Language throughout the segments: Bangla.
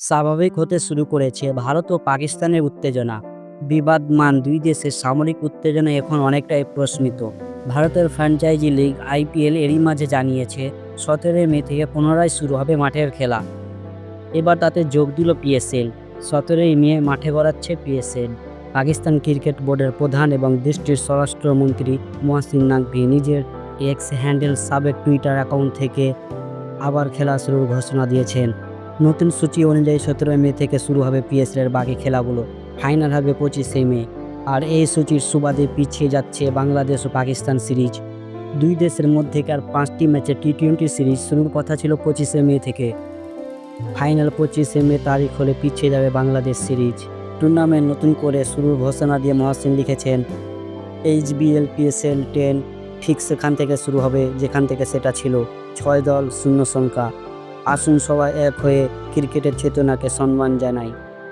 স্বাভাবিক হতে শুরু করেছে। ভারত ও পাকিস্তানের উত্তেজনা। বিবাদমান দুই দেশের সামরিক উত্তেজনা এখন অনেকটাই প্রশ্নিত। ভারতের ফ্র্যাঞ্চাইজি লিগ আইপিএল এরই মাঝে জানিয়েছে, সতেরোই মে থেকে পুনরায় শুরু হবে মাঠের খেলা। এবার তাতে যোগ দিল পিএসএল। সতেরোই মে মাঠে গড়াচ্ছে পিএসএল। পাকিস্তান ক্রিকেট বোর্ডের প্রধান এবং দেশটির স্বরাষ্ট্রমন্ত্রী মহাসিন নাকভি নিজের এক্স হ্যান্ডেল সাবেক টুইটার অ্যাকাউন্ট থেকে আবার খেলা শুরুর ঘোষণা দিয়েছেন। নতুন সূচি অনুযায়ী সতেরোই মে থেকে শুরু হবে পিএসএল এর বাকি খেলাগুলো। ফাইনাল হবে পঁচিশে মে। আর এই সূচির সুবাদে পিছিয়ে যাচ্ছে বাংলাদেশ ও পাকিস্তান সিরিজ। দুই দেশের মধ্যেকার পাঁচটি ম্যাচে টি টোয়েন্টি সিরিজ শুরুর কথা ছিল পঁচিশে মে থেকে। ফাইনাল পঁচিশে মে তারিখ হলে পিছিয়ে যাবে বাংলাদেশ সিরিজ। টুর্নামেন্ট নতুন করে শুরুর ঘোষণা দিয়ে মহাসিন লিখেছেন, এইচবিএল, পিএসএল, টেন ঠিক সেখান থেকে শুরু হবে যেখান থেকে সেটা ছিল ছয় দল, শূন্য সংখ্যা। আসুন সবাই এক হয়ে ক্রিকেটের চেতনাকে সম্মান জানাই।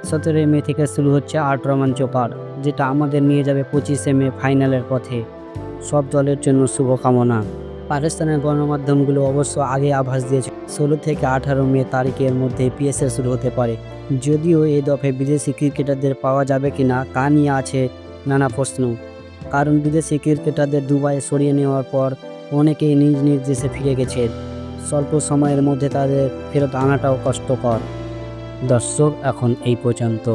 সতেরোই মে থেকে শুরু হচ্ছে আট রোমাঞ্চকর যেটা আমাদের নিয়ে যাবে পঁচিশে মে ফাইনালের পথে। সব দলের জন্য শুভকামনা। পাকিস্তানের গণমাধ্যমগুলো অবশ্য আগে আভাস দিয়েছে, ষোলো থেকে আঠারো মে তারিখের মধ্যে পিএসএল শুরু হতে পারে। যদিও এই দফে বিদেশি ক্রিকেটারদের পাওয়া যাবে কি না, তা নিয়ে আছে নানা প্রশ্ন। কারণ বিদেশি ক্রিকেটারদের দুবাই সরিয়ে নেওয়ার পর অনেকেই নিজ নিজ দেশে ফিরে গেছে। স্বল্প সময়ের মধ্যে তাদের ফেরত আনাটাও কষ্টকর। দর্শক এখন এই পর্যন্ত।